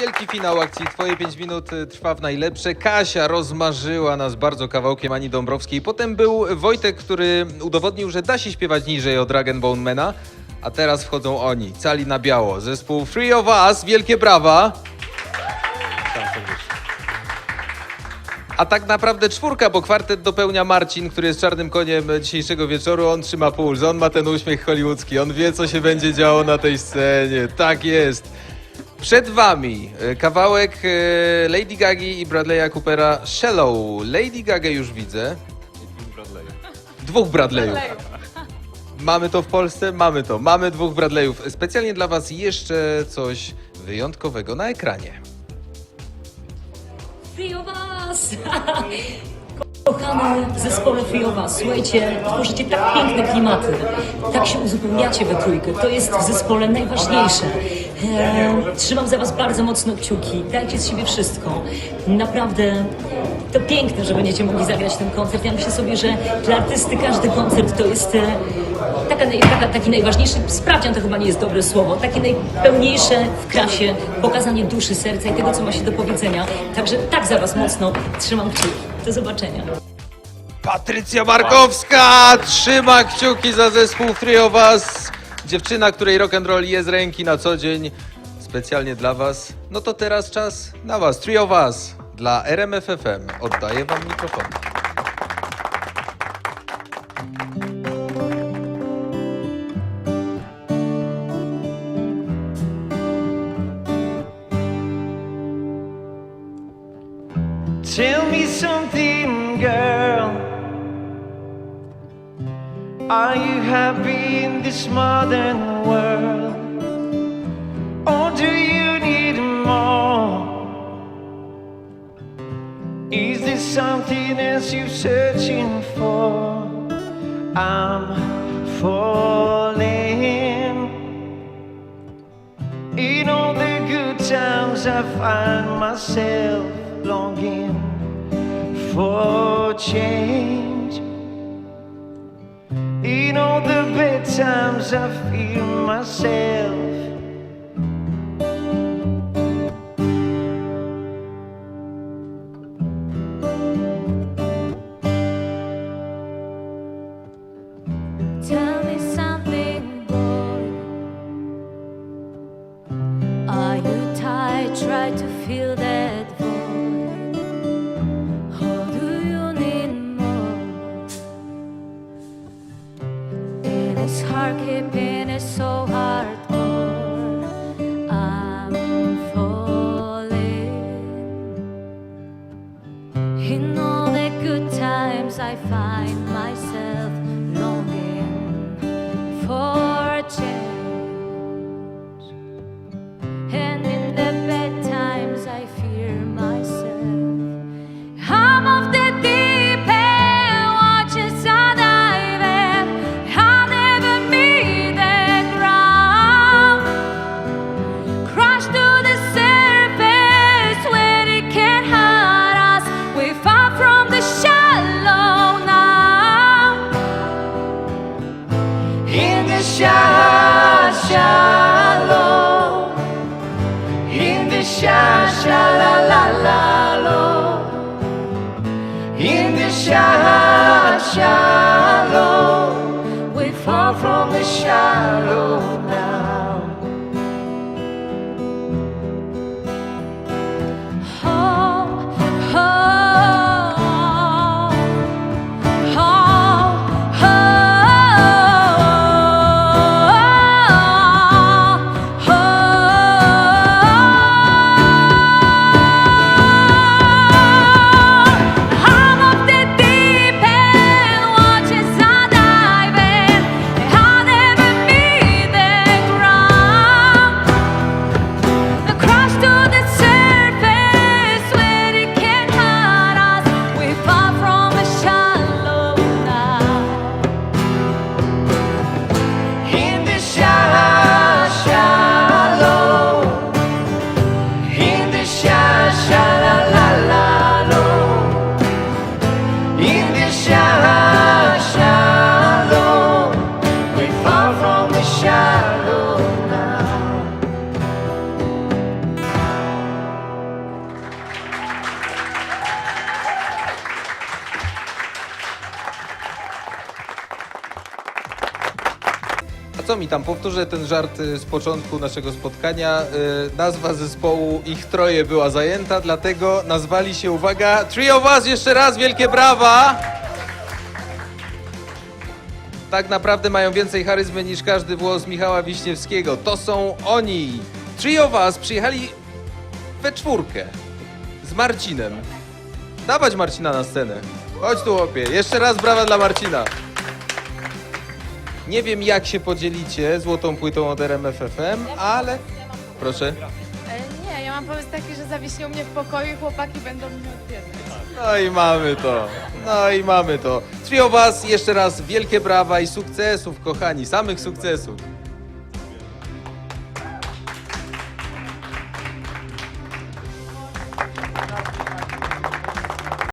Wielki finał akcji. Twoje 5 minut y, trwa w najlepsze. Kasia rozmarzyła nas bardzo kawałkiem Ani Dąbrowskiej. Potem był Wojtek, który udowodnił, że da się śpiewać niżej od Dragon Bone Mana. A teraz wchodzą oni, cali na biało. Zespół Free of Us. Wielkie brawa. A tak naprawdę czwórka, bo kwartet dopełnia Marcin, który jest czarnym koniem dzisiejszego wieczoru. On trzyma puls, on ma ten uśmiech hollywoodzki, on wie, co się będzie działo na tej scenie. Tak jest. Przed wami e, kawałek e, Lady Gagi i Bradley'a Coopera Shallow. Lady Gaga już widzę. Dwóch Bradleyów. Mamy to w Polsce? Mamy to. Mamy dwóch Bradleyów. Specjalnie dla was jeszcze coś wyjątkowego na ekranie. Us! Kochane of us, słuchajcie, tworzycie tak piękne klimaty, tak się uzupełniacie we trójkę, to jest w zespole najważniejsze. Eee, trzymam za was bardzo mocno kciuki, dajcie z siebie wszystko. Naprawdę to piękne, że będziecie mogli zagrać ten koncert. Ja myślę sobie, że dla artysty każdy koncert to jest e, taka, taka, taki najważniejszy, sprawdzian to chyba nie jest dobre słowo, takie najpełniejsze w krasie pokazanie duszy, serca i tego, co ma się do powiedzenia. Także tak za was mocno trzymam kciuki. Do zobaczenia. Patrycja Markowska trzyma kciuki za zespół of Us. Dziewczyna, której rock and roll jest z ręki na co dzień. Specjalnie dla was. No to teraz czas na was. Three of Us dla RMF FM. Oddaję wam mikrofon. Tell me something, Are you happy in this modern world? Or do you need more? Is there something else you're searching for? I'm falling. In all the good times, I find myself longing for change. Times, I feel myself. It is hard keeping it so hardcore. I'm falling. In all the good times, I find myself co mi tam, powtórzę ten żart y, z początku naszego spotkania. Y, Nazwa zespołu ich troje była zajęta, dlatego nazwali się, uwaga, Trio Was, jeszcze raz wielkie brawa! Tak naprawdę mają więcej charyzmy niż każdy włos Michała Wiśniewskiego. To są oni! Trio Was przyjechali we czwórkę z Marcinem. Dawać Marcina na scenę. Chodź tu, chłopie. Jeszcze raz brawa dla Marcina. Nie wiem, jak się podzielicie złotą płytą od RMFFM, ale... Proszę. E, Nie, ja mam pomysł taki, że zawiśnie u mnie w pokoju i chłopaki będą mnie odwiedzać. No i mamy to. No i mamy to. Trio Was, jeszcze raz wielkie brawa i sukcesów, kochani. Samych sukcesów.